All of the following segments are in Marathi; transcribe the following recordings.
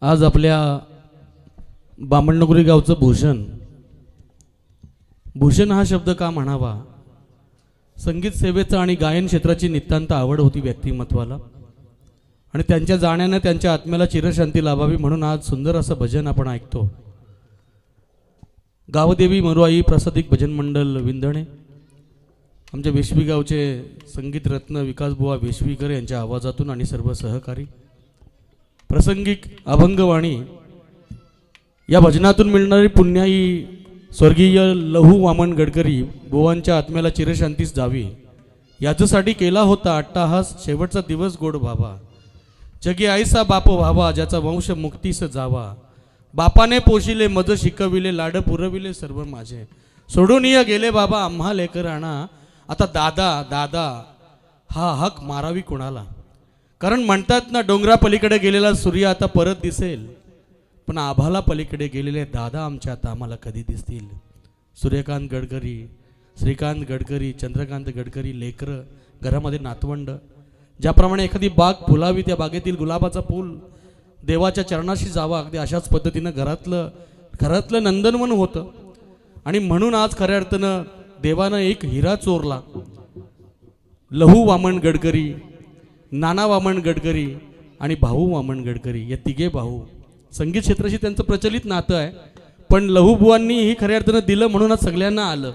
आज आपल्या बामणनगरी गावचं भूषण. भूषण हा शब्द का म्हणावा? संगीत सेवेचं आणि गायन क्षेत्राची नितांत आवड होती व्यक्तिमत्वाला. आणि त्यांच्या जाण्यानं त्यांच्या आत्म्याला चिरशांती लाभावी म्हणून आज सुंदर असं भजन आपण ऐकतो. गावदेवी मरुआई प्रसादिक भजन मंडळ विंधणे आमच्या वेशवी गावचे संगीतरत्न विकासबुवा वेशवीकर यांच्या आवाजातून आणि सर्व सहकारी. प्रसंगिक अभंगवाणी. या भजनातून मिळणारी पुण्याई ही स्वर्गीय लहू वामन गडकरी बुवांच्या आत्म्याला चिरशांतीस जावी. याच्यासाठी केला होता अट्टाहास शेवटचा दिवस गोड व्हावा. जगी आईसा बाप व्हावा ज्याचा वंश मुक्तीस जावा. बापाने पोशिले मज शिकविले लाड पुरविले सर्व माझे. सोडून ये गेले बाबा आम्हा लेकर आणा आता दादा दादा हा हक मारावी कुणाला? कारण म्हणतात ना डोंगरापलीकडे गेलेला सूर्य आता परत दिसेल. पण आभाला पलीकडे गेलेले दादा आमच्या आता आम्हाला कधी दिसतील? सूर्यकांत गडकरी श्रीकांत गडकरी चंद्रकांत गडकरी लेकरं घरामध्ये नातवंड. ज्याप्रमाणे एखादी बाग फुलावी त्या बागेतील गुलाबाचा फूल देवाच्या चरणाशी जावा अगदी अशाच पद्धतीनं घरातलं घरातलं नंदनवन होतं. आणि म्हणून आज खऱ्या अर्थानं देवानं एक हिरा चोरला. लहू वामन गडकरी नाना वामन गडकरी आणि भाऊ वामन गडकरी या तिघे भाऊ. संगीत क्षेत्राशी त्यांचं प्रचलित नातं आहे पण लहूबुवांनी ही खऱ्या अर्थानं दिलं म्हणून आज सगळ्यांना आलं.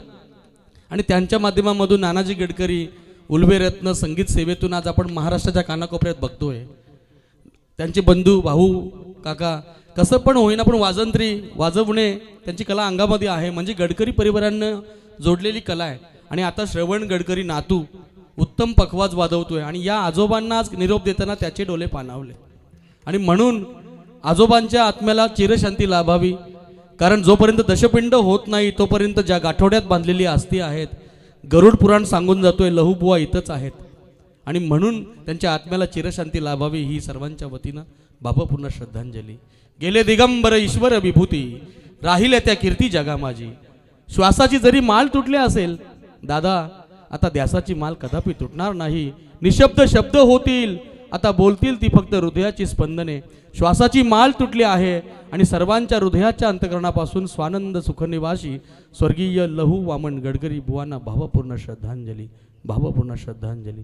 आणि त्यांच्या माध्यमामधून नानाजी गडकरी उल्बेरत्न संगीत सेवेतून आज आपण महाराष्ट्राच्या कानाकोपऱ्यात बघतोय. त्यांचे बंधू भाऊ काका कसं पण होईना पण वाजंत्री वाजवणे त्यांची कला अंगामध्ये आहे. म्हणजे गडकरी परिवारांना जोडलेली कला आहे. आणि आता श्रवण गडकरी नातू उत्तम पखवाज वाजवतोय आणि या आजोबांना आज निरोप देताना त्याचे डोले पाणावले. आणि म्हणून आजोबांच्या आत्म्याला चिरशांती लाभावी. कारण जोपर्यंत दशपिंड होत नाही तोपर्यंत ज्या गाठोड्यात बांधलेली आस्ती आहेत गरुड पुराण सांगून जातोय लहूबुवा इथंच आहेत. आणि म्हणून त्यांच्या आत्म्याला चिरशांती लाभावी ही सर्वांच्या वतीनं बाबापूर्ण श्रद्धांजली. गेले दिगंबर ईश्वर विभूती राहिल्या त्या कीर्ती जगा माझी. श्वासाची जरी माल तुटली असेल दादा आता द्यासाची माल कदापि तुटणार नाही. निशब्द शब्द होतील. आता बोलतील ती फक्त हृदयाची स्पंदने. श्वासाची माल तुटली आहे आणि सर्वांच्या हृदयाच्या अंतकरणापासून स्वानंद सुखनिवासी स्वर्गीय लहू वामन गडकरी बुवांना भावपूर्ण श्रद्धांजली भावपूर्ण श्रद्धांजली.